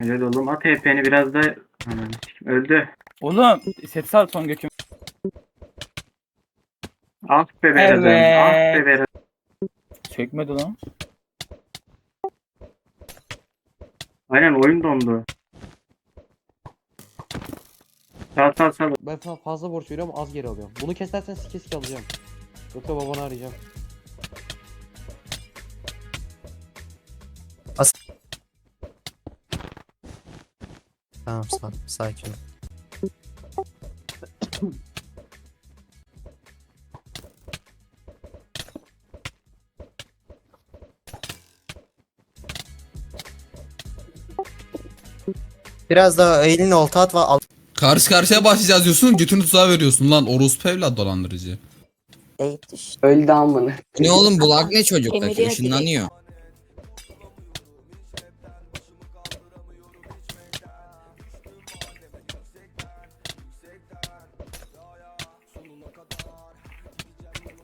Helal oğlum at HP'ni biraz da öldü. Oğlum set sal son göküm. Ah be Beraz'ım. Ah be Evet. Çekmedi lan. Aynen oyun dondu. Sal sal sal. Ben fazla borç veriyorum az geri alıyorum. Bunu kesersen sike sike alacağım. Yoksa babanı arayacağım. Tamam sa- sakin ol. Biraz daha elini olta at ve al. Karşı karşıya başlayacağız diyorsun götünü tuzağa veriyorsun lan orospu evlat dolandırıcı. Öldü amına. Ne oğlum bu lag ne çocuktaki Kemiriyor ışınlanıyor.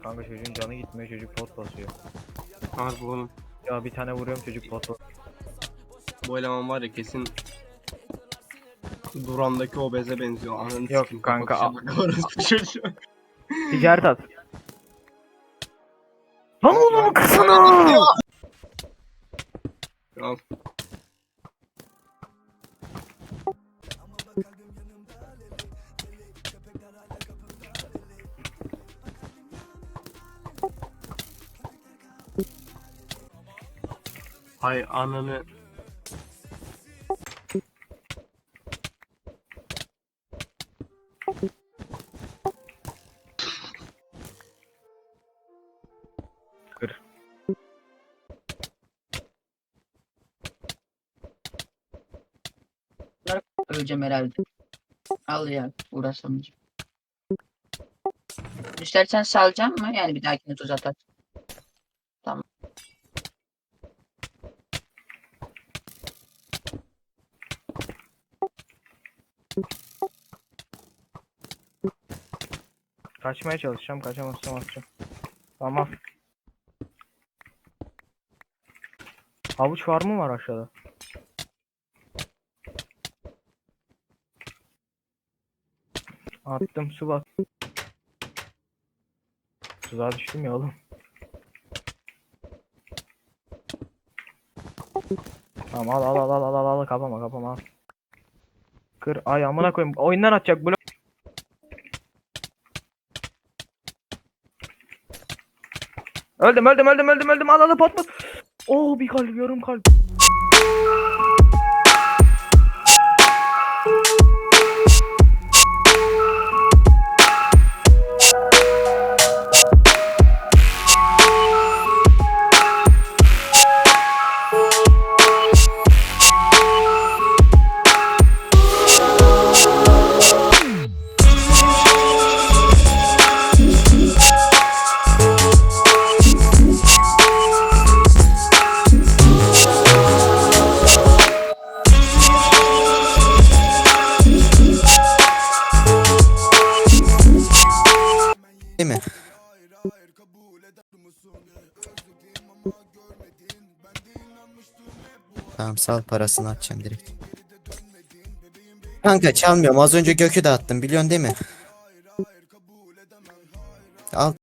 Kanka çocuğun canı gitmiyor çocuk pot basıyor. Harbi oğlum. Ya bir tane vuruyorum çocuk pot basıyor. Bu eleman var ya kesin Duran'daki obeze benziyor. Ananı Yok kanka, kapatacağım. Bak orası çocuğu. Ticaret at. Lan oğlum kısana. Al. Hay ananı. Kır. Öleceğim herhalde. Al ya uğraşamayacağım. İstersen salacağım mı? Yani bir dahakine tuz atar. Kaçmaya çalışacağım kaçamazsam atacağım. Tamam. Havuç var mı var aşağıda? Attım su bak. Tuzağa düştüm ya oğlum. Tamam al al al al al al kapama kapama al. Kır ay amına koyayım oyundan atacak blok. Öldüm öldüm öldüm öldüm öldüm al al pat pat. Oo bir kalp yarım kalp. Tamam sal parasını atacağım direkt. Kanka çalmıyorum az önce gökü de attım biliyorsun değil mi? Al